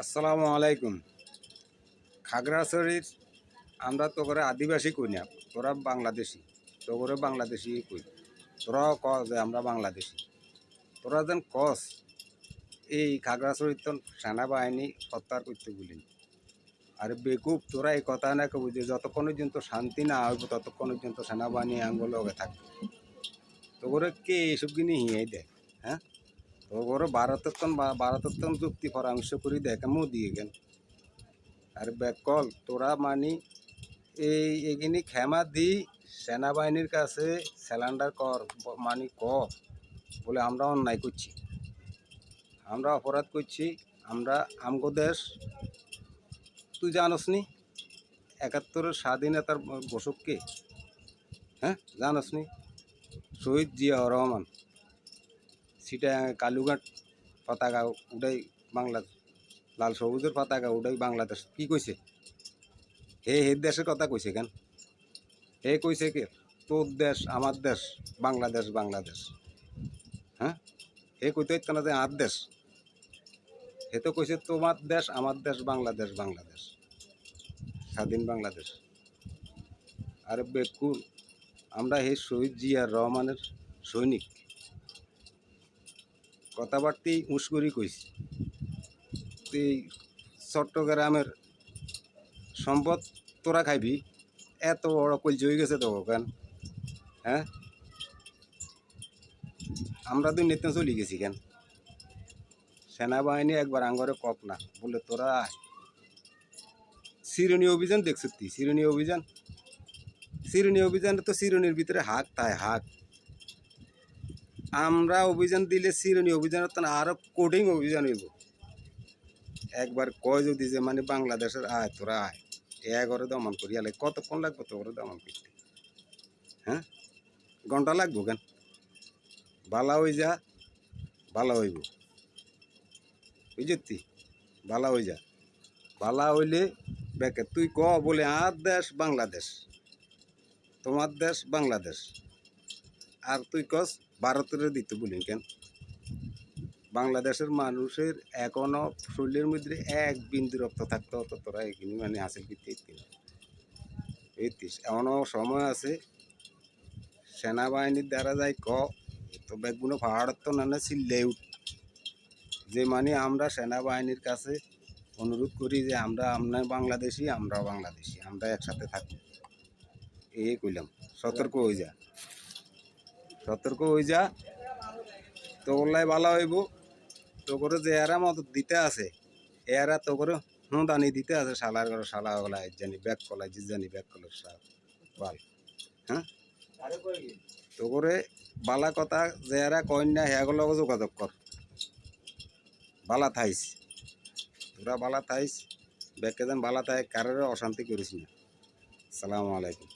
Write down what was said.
আসসালামু আলাইকুম। খাগড়াছড়ির আমরা তো করে আদিবাসী কই না, তোরা বাংলাদেশি, তো করে বাংলাদেশি কই। তোরাও ক যে আমরা বাংলাদেশি। তোরা যেন কস, এই খাগড়াছড়ির তো সেনাবাহিনী হত্যার করতে বলিনি আর বেকুব, তোরা এই কথা না কবি যে যতক্ষণ পর্যন্ত শান্তি না হইব, ততক্ষণ পর্যন্ত সেনাবাহিনী আঙ্গলকে থাকবে। তো করে কে এইসব কিনে হিঁয়াই দেয় হ্যাঁ? করে ভারতের ভারতের যুক্তি পরামর্শ করি দেখ দিয়ে এখান আর বেকল তোরা মানি এই এগিনি ক্ষমা দি, সেনাবাহিনীর কাছে স্যালেন্ডার কর মানি ক, বলে আমরা অন্যায় করছি। আমরা অপরাধ করছি, আমরা আমগো দেশ। তুই জানোস নি, একাত্তরের স্বাধীনতার ঘোষক কে হ্যাঁ জানোস নি? শহীদ জিয়া রহমান। সেটা কালুঘাট পতাকা উঠাই বাংলা লাল সবুজের পতাকা উঠাই বাংলাদেশ। কি কইছে? হে হে দেশের কথা কইছে কেন? হে কইছে কে? তোর দেশ, আমার দেশ, বাংলাদেশ বাংলাদেশ। হ্যাঁ? হে কইতে হইতো না যে আর দেশ। হে তো কইছে তোমার দেশ, আমার দেশ, বাংলাদেশ বাংলাদেশ। স্বাধীন বাংলাদেশ। আরে বেকুল, আমরা হে শহীদ জিয়ার রহমানের সৈনিক। কথাবার্তি উস্করি কইছি। তুই চট্টগ্রামের সম্পদ তোরা খাইবি, এত বড় কলজি হয়ে গেছে তো কেন? হ্যাঁ? আমরা দুই নেতা চলে গেছি কেন? সেনাবাহিনী একবার আঙ্গরে কপ না, বলে তোরা। শিরোনি অভিযান দেখছ তুই শিরোনি অভিযান? শিরোনি অভিযানে তো শিরোনির ভিতরে হাক তাই হাক। আমরা অভিযান দিলে শিরোনি অভিযানের তো না আরও কোডিং অভিযান হইব। একবার কয় যদি যে মানে বাংলাদেশের আয়, তোরা আয় এগারো দমন করি, আলে কতক্ষণ লাগবে তো ওরা দমন করতে? হ্যাঁ? ঘণ্টা লাগবো কেন? বালা হই যা, বালা হইব। বুঝতি বালা হই যা। বালা হইলে বেকে তুই ক বলে, আর দেশ বাংলাদেশ। তোমার দেশ বাংলাদেশ। আর তুই কস, ভারতের দিতে বলিন কেন? বাংলাদেশের মানুষের এখনও শরীরের মধ্যে এক বিন্দু রক্ত থাকতে হতো, তোরা এখানে মানে হাসিল করতে এইতিস এমনও সময় আছে, সেনাবাহিনীর দ্বারা যাই ক, তো ব্যাগগুলো পাহাড়ের তো নানা চিল্লে উঠ। যে মানে আমরা সেনাবাহিনীর কাছে অনুরোধ করি যে আমরা আমরা বাংলাদেশি আমরা বাংলাদেশি, আমরা একসাথে থাকি এই কইলাম, সতর্ক হয়ে যা। সতর্ক হয়ে যা তো ওলাই ভালো হইব। তো করে যে এরা মত দিতে আছে, এরা তো করে হুঁ দানি দিতে আছে, শালার করে শালা ওগুলা জানি ব্যাগ কলাই, যে জানি ব্যাগ কলার সাপ বাল হ্যাঁ? তো করে বালা কথা যে এরা কইন না হেগুলো যোগাযোগ কর। বালা থাইস। তোরা বালা থাইস ব্যাগকে যেন বালা থাই কারোর অশান্তি করিস না। সালামু আলাইকুম।